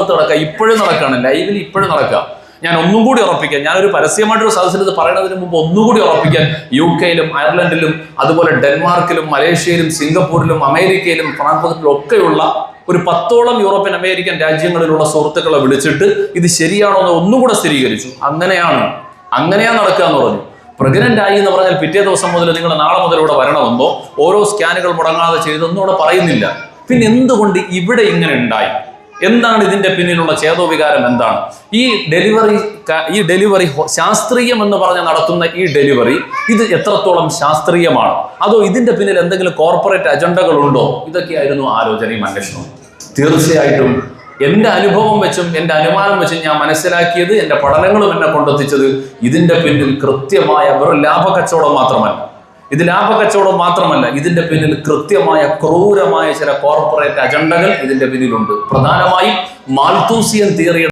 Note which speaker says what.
Speaker 1: നടക്കുക. ഇപ്പോഴും നടക്കുകയാണ്. ലൈവിൽ ഇപ്പോഴും നടക്കുക. ഞാൻ ഒന്നും കൂടി ഉറപ്പിക്കാം. ഞാനൊരു പരസ്യമായിട്ടൊരു സദസ്സിൽ ഇത് പറയുന്നതിന് മുമ്പ് ഒന്നും കൂടി ഉറപ്പിക്കാൻ യു കെയിലും അയർലൻഡിലും അതുപോലെ ഡെൻമാർക്കിലും മലേഷ്യയിലും സിംഗപ്പൂരിലും അമേരിക്കയിലും ഫ്രാങ്ക്ഫർട്ടിലും ഒക്കെയുള്ള ഒരു പത്തോളം യൂറോപ്യൻ അമേരിക്കൻ രാജ്യങ്ങളിലുള്ള സുഹൃത്തുക്കളെ വിളിച്ചിട്ട് ഇത് ശരിയാണോ എന്ന് ഒന്നുകൂടെ സ്ഥിരീകരിച്ചു. അങ്ങനെയാണ്. അങ്ങനെയാണ് നടക്കുക എന്ന് പറഞ്ഞു. പ്രഗ്നന്റ് ആയി എന്ന് പറഞ്ഞാൽ പിറ്റേ ദിവസം മുതൽ നിങ്ങൾ നാളെ മുതൽ ഇവിടെ വരണമെന്നോ ഓരോ സ്കാനുകൾ മുടങ്ങാതെ ചെയ്തെന്നോ ഇവിടെ പറയുന്നില്ല. പിന്നെ എന്തുകൊണ്ട് ഇവിടെ ഇങ്ങനെ ഉണ്ടായി? എന്താണ് ഇതിന്റെ പിന്നിലുള്ള ചേതോവികാരം എന്താണ്? ഈ ഡെലിവറി ഈ ഡെലിവറി ശാസ്ത്രീയം എന്ന് പറഞ്ഞ് നടത്തുന്ന ഈ ഡെലിവറി ഇത് എത്രത്തോളം ശാസ്ത്രീയമാണ്? അതോ ഇതിന്റെ പിന്നിൽ എന്തെങ്കിലും കോർപ്പറേറ്റ് അജണ്ടകൾ ഉണ്ടോ ഇതൊക്കെയായിരുന്നു ആലോചനയും അന്വേഷണവും. തീർച്ചയായിട്ടും എന്റെ അനുഭവം വെച്ചും എന്റെ അനുമാനം വെച്ചും ഞാൻ മനസ്സിലാക്കിയത് എന്റെ പഠനങ്ങളും എന്നെ കൊണ്ടെത്തിച്ചത് ഇതിന്റെ പിന്നിൽ കൃത്യമായ വെറും ലാഭക്കച്ചവടം മാത്രമല്ല. ഇത് ലാഭക്കച്ചവടം മാത്രമല്ല ഇതിന്റെ പിന്നിൽ കൃത്യമായ ക്രൂരമായ ചില കോർപ്പറേറ്റ് അജണ്ടകൾ ഇതിന്റെ പിന്നിലുണ്ട്. പ്രധാനമായും മാൾത്തൂസിയൻ തിയറി